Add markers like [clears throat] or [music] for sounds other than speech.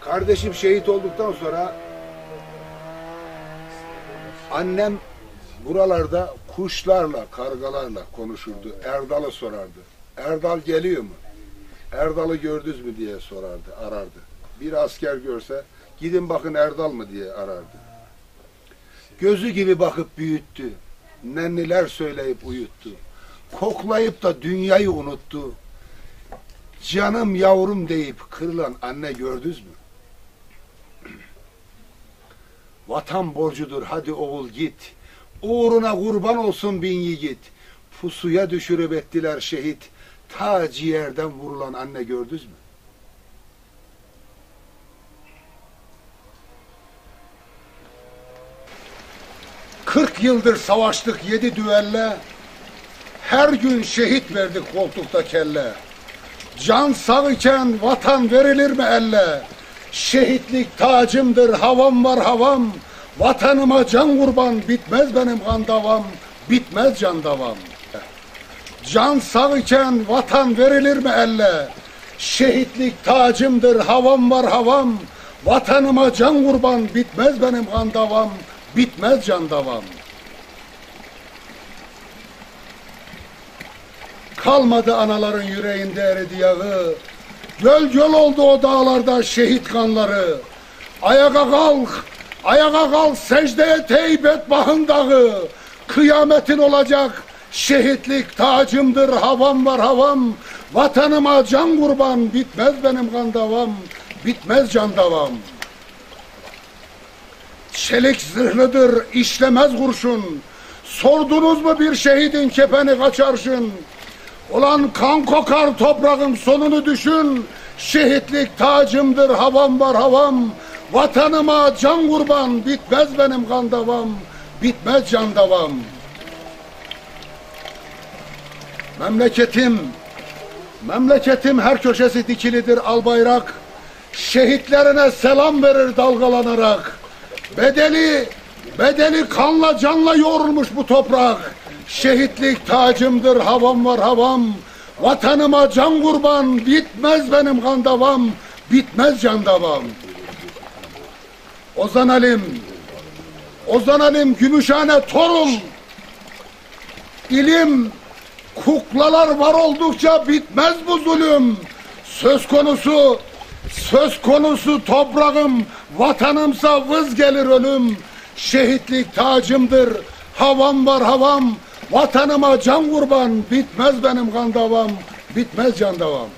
Kardeşim şehit olduktan sonra annem buralarda kuşlarla, kargalarla konuşurdu. Erdal'ı sorardı. Erdal geliyor mu? Erdal'ı gördünüz mü diye sorardı, arardı. Bir asker görse gidin bakın Erdal mı diye arardı. Gözü gibi bakıp büyüttü. Nenniler söyleyip uyuttu. Koklayıp da dünyayı unuttu. Canım yavrum deyip kırılan anne gördünüz mü? [clears throat] Vatan borcudur hadi oğul git. Uğruna kurban olsun bin yiğit. Pusuya düşürüp ettiler şehit. Ta ciğerden vurulan anne gördünüz mü? Kırk yıldır savaştık yedi düelle. Her gün şehit verdik koltukta kelle. Can sağ iken vatan verilir mi elle? Şehitlik tacımdır havam var havam. Vatanıma can kurban bitmez benim kan davam. Bitmez can davam. Can sağ iken vatan verilir mi elle? Şehitlik tacımdır havam var havam. Vatanıma can kurban bitmez benim kan davam. Bitmez can davam. Kalmadı anaların yüreğinde eridi yağı. Göl göl oldu o dağlarda şehit kanları. Ayağa kalk, ayağa kalk secdeye teyip et bahın dağı. Kıyametin olacak şehitlik tacımdır havam var havam. Vatanıma can kurban bitmez benim kan davam. Bitmez can davam. Çelik zırhlıdır işlemez kurşun. Sordunuz mu bir şehidin kepeni kaçarşın? Ulan kan kokar toprağın sonunu düşün. Şehitlik tacımdır havam var havam. Vatanıma can kurban bitmez benim kan davam. Bitmez can davam. Memleketim, memleketim her köşesi dikilidir al bayrak. Şehitlerine selam verir dalgalanarak. Bedeli, bedeli kanla canla yoğrulmuş bu toprak. Şehitlik tacımdır havam var havam. Vatanıma can kurban bitmez benim kan davam. Bitmez can davam. Ozan Alim, Ozan Alim Gümüşhane Torun. İlim, kuklalar var oldukça bitmez bu zulüm. Söz konusu, Söz konusu toprağım, vatanımsa vız gelir ölüm. Şehitlik tacımdır, havam var havam. Vatanıma can kurban, bitmez benim kan davam, bitmez can davam.